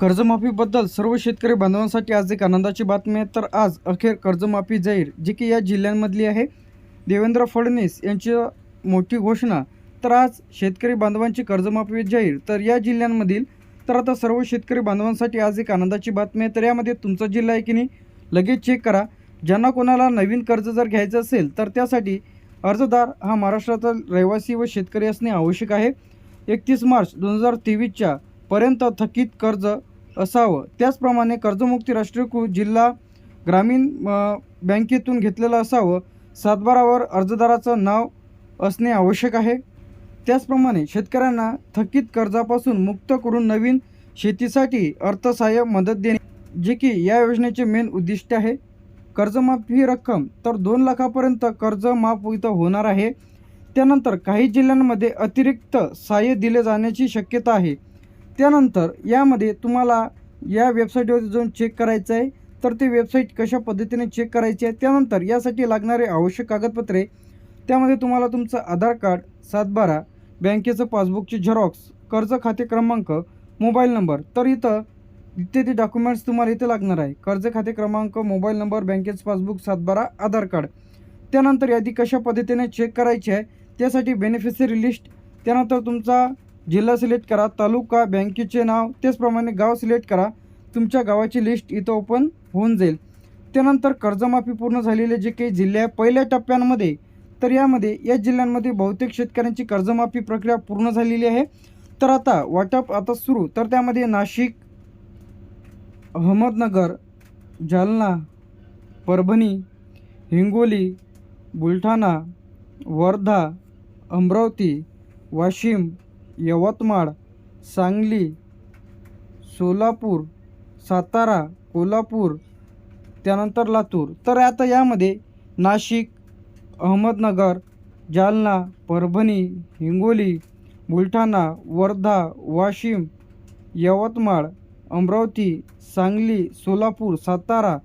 कर्जमाफीबद्दल सर्व शेतकरी बांधवांसाठी आज एक आनंदाची बातमी आहे. तर आज अखेर कर्जमाफी जाहीर जी की या जिल्ह्यांमधली आहे. देवेंद्र फडणवीस यांची मोठी घोषणा तर आज शेतकरी बांधवांची कर्जमाफी जाहीर. तर या जिल्ह्यांमधील तर आता सर्व शेतकरी बांधवांसाठी आज एक आनंदाची बातमी आहे. तर यामध्ये तुमचा जिल्हा आहे की नाही लगेच चेक करा. ज्यांना कोणाला नवीन कर्ज जर घ्यायचं असेल तर त्यासाठी अर्जदार हा महाराष्ट्राचा रहिवासी व शेतकरी असणे आवश्यक आहे. एकतीस मार्च दोन हजार तेवीसच्या पर्यंत थकीत कर्ज असावं. त्याचप्रमाणे कर्जमुक्ती राष्ट्रीयकृत जिल्हा ग्रामीण बँकेतून घेतलेलं असावं. सातबारावर अर्जदाराचं नाव असणे आवश्यक आहे. त्याचप्रमाणे शेतकऱ्यांना थकीत कर्जापासून मुक्त करून नवीन शेतीसाठी अर्थसहाय्य मदत देणे जे की या योजनेचे मेन उद्दिष्ट आहे. कर्जमाफी रक्कम तर दोन लाखापर्यंत कर्ज माफ इथं होणार आहे. त्यानंतर काही जिल्ह्यांमध्ये अतिरिक्त सहाय्य दिले जाण्याची शक्यता आहे. त्यानंतर यामध्ये तुम्हाला या वेबसाईटवर जाऊन चेक करायचं आहे. तर ते वेबसाईट कशा पद्धतीने चेक करायची आहे त्यानंतर यासाठी लागणारे आवश्यक कागदपत्रे त्यामध्ये तुम्हाला तुमचं आधार कार्ड सातबारा बँकेचं पासबुकची झेरॉक्स कर्ज खाते क्रमांक मोबाईल नंबर. तर इथं इत्यादी डॉक्युमेंट्स तुम्हाला इथे लागणार आहे. कर्ज खाते क्रमांक मोबाईल नंबर बँकेचं पासबुक सातबारा आधार कार्ड. त्यानंतर यादी कशा पद्धतीने चेक करायची आहे त्यासाठी बेनिफिशरी लिस्ट त्यानंतर तुमचा जिल्हा सिलेक्ट करा तालुका बँकेचे नाव त्याचप्रमाणे गाव सिलेक्ट करा. तुमच्या गावाची लिस्ट इथं ओपन होऊन जाईल. त्यानंतर कर्जमाफी पूर्ण झालेले जे काही जिल्हे आहे पहिल्या टप्प्यांमध्ये तर यामध्ये या जिल्ह्यांमध्ये बहुतेक शेतकऱ्यांची कर्जमाफी प्रक्रिया पूर्ण झालेली आहे. तर आता वाटप आता सुरू. तर त्यामध्ये नाशिक अहमदनगर जालना परभणी हिंगोली बुलढाणा वर्धा अमरावती वाशिम यवतमाळ सांगली सोलापूर सातारा कोल्हापूर त्यानंतर लातूर. तर आता यामध्ये नाशिक अहमदनगर जालना परभणी हिंगोली बुलढाणा वर्धा वाशिम यवतमाळ अमरावती सांगली सोलापूर सातारा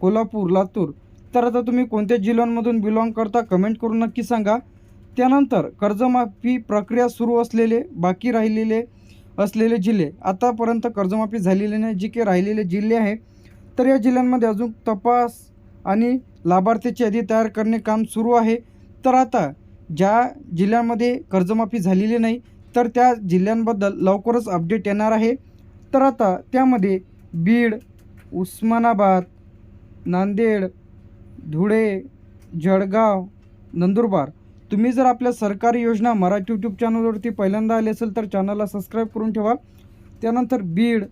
कोल्हापूर लातूर. तर आता तुम्ही कोणत्या जिल्ह्यांमधून बिलॉंग करता कमेंट करून नक्की सांगा. त्यानंतर कर्जमाफी प्रक्रिया सुरू असलेले बाकी राहिलेले असलेले जिल्हे. आतापर्यंत कर्जमाफी झालेले नाही जे काही राहिलेले जिल्हे आहे. तर या जिल्ह्यांमध्ये अजून तपास आणि लाभार्थीची यादी तयार करणे काम सुरू आहे. तर आता ज्या जिल्ह्यांमध्ये कर्जमाफी झालेली नाही तर त्या जिल्ह्यांबद्दल लवकरच अपडेट येणार आहे. तर आता त्यामध्ये बीड उस्मानाबाद नांदेड धुळे जळगाव नंदुरबार तुम्ही जर आपल्या सरकारी योजना मराठी यूट्यूब चॅनलवरती पहिल्यांदा आले असेल तर चॅनलला सबस्क्राईब करून ठेवा. त्यानंतर बीड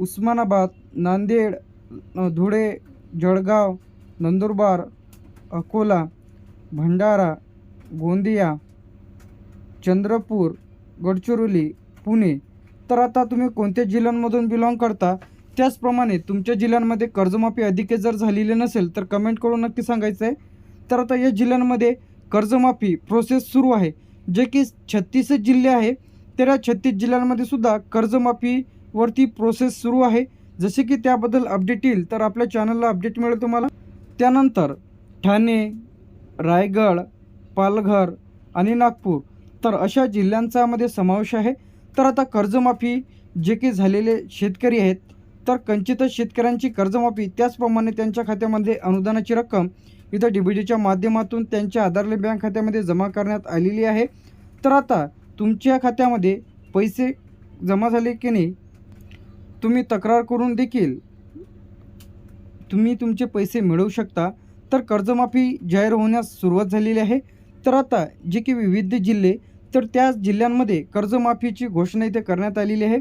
उस्मानाबाद नांदेड धुळे जळगाव नंदुरबार अकोला भंडारा गोंदिया चंद्रपूर गडचिरोली पुणे. तर आता तुम्ही कोणत्या जिल्ह्यांमधून बिलॉंग करता? त्याचप्रमाणे तुमच्या जिल्ह्यांमध्ये कर्जमाफी अधिके जर झालेली नसेल तर कमेंट करून नक्की सांगायचं आहे तर आता या जिल्ह्यांमध्ये कर्जमाफी प्रोसेस सुरू आहे. जे की छत्तीस जिल्हे आहे तर या छत्तीस जिल्ह्यांमध्ये सुद्धा कर्जमाफीवरती प्रोसेस सुरू आहे. जसे की त्याबद्दल अपडेट येईल तर आपल्या चॅनलला अपडेट मिळेल तुम्हाला. त्यानंतर ठाणे रायगड पालघर आणि नागपूर तर अशा जिल्ह्यांचा मध्ये समावेश आहे. तर आता कर्जमाफी जे की झालेले शेतकरी आहेत तर कंचित शेतकऱ्यांची कर्जमाफी त्याचप्रमाणे त्यांच्या खात्यामध्ये अनुदानाची रक्कम इथं डी बी डीच्या माध्यमातून त्यांच्या आधारले बँक खात्यामध्ये जमा करण्यात आलेली आहे. तर आता तुमच्या खात्यामध्ये पैसे जमा झाले की नाही तुम्ही तक्रार करून देखील तुम्ही तुमचे पैसे मिळवू शकता. तर कर्जमाफी जाहीर होण्यास सुरुवात झालेली आहे. तर आता जे की विविध जिल्हे तर त्या जिल्ह्यांमध्ये कर्जमाफीची घोषणा इथे करण्यात आलेली आहे.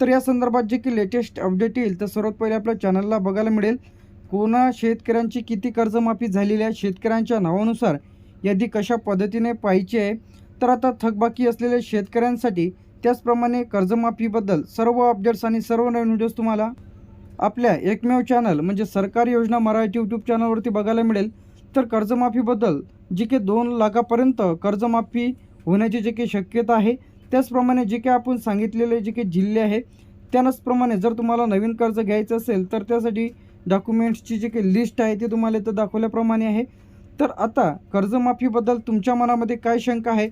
तर या संदर्भात जे की लेटेस्ट अपडेट येईल तर सर्वात पहिले आपल्या चॅनलला बघायला मिळेल. कोणा शेतकऱ्यांची किती कर्जमाफी झालेली आहे शेतकऱ्यांच्या नावानुसार यादी कशा पद्धतीने पाहिजे आहे? तर आता थकबाकी असलेल्या शेतकऱ्यांसाठी त्याचप्रमाणे कर्जमाफीबद्दल सर्व अपडेट्स आणि सर्व नवीन व्हिडिओज तुम्हाला आपल्या एकमेव चॅनल म्हणजे सरकारी योजना मराठी यूट्यूब चॅनलवरती बघायला मिळेल. तर कर्जमाफीबद्दल जी काही दोन लाखापर्यंत कर्जमाफी होण्याची जी काही शक्यता आहे त्याचप्रमाणे जे काही आपण सांगितलेले जे काही जिल्हे आहे त्याचप्रमाणे जर तुम्हाला नवीन कर्ज घ्यायचं असेल तर त्यासाठी डॉक्युमेंट्सची जी काही लिस्ट आहे ती तुम्हाला इथं दाखवल्याप्रमाणे आहे. तर आता कर्जमाफीबद्दल तुमच्या मनामध्ये काय शंका आहे?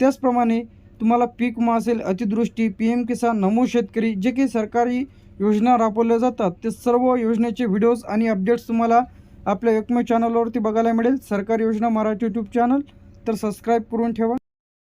त्याचप्रमाणे तुम्हाला पीक विमा असेल पी एम किसान नमो शेतकरी जे काही सरकारी योजना राबवल्या जातात ते सर्व योजनेचे व्हिडिओज आणि अपडेट्स तुम्हाला आपल्या एकमेव चॅनलवरती बघायला मिळेल. सरकारी योजना मराठी यूट्यूब चॅनल तर सबस्क्राईब करून ठेवा.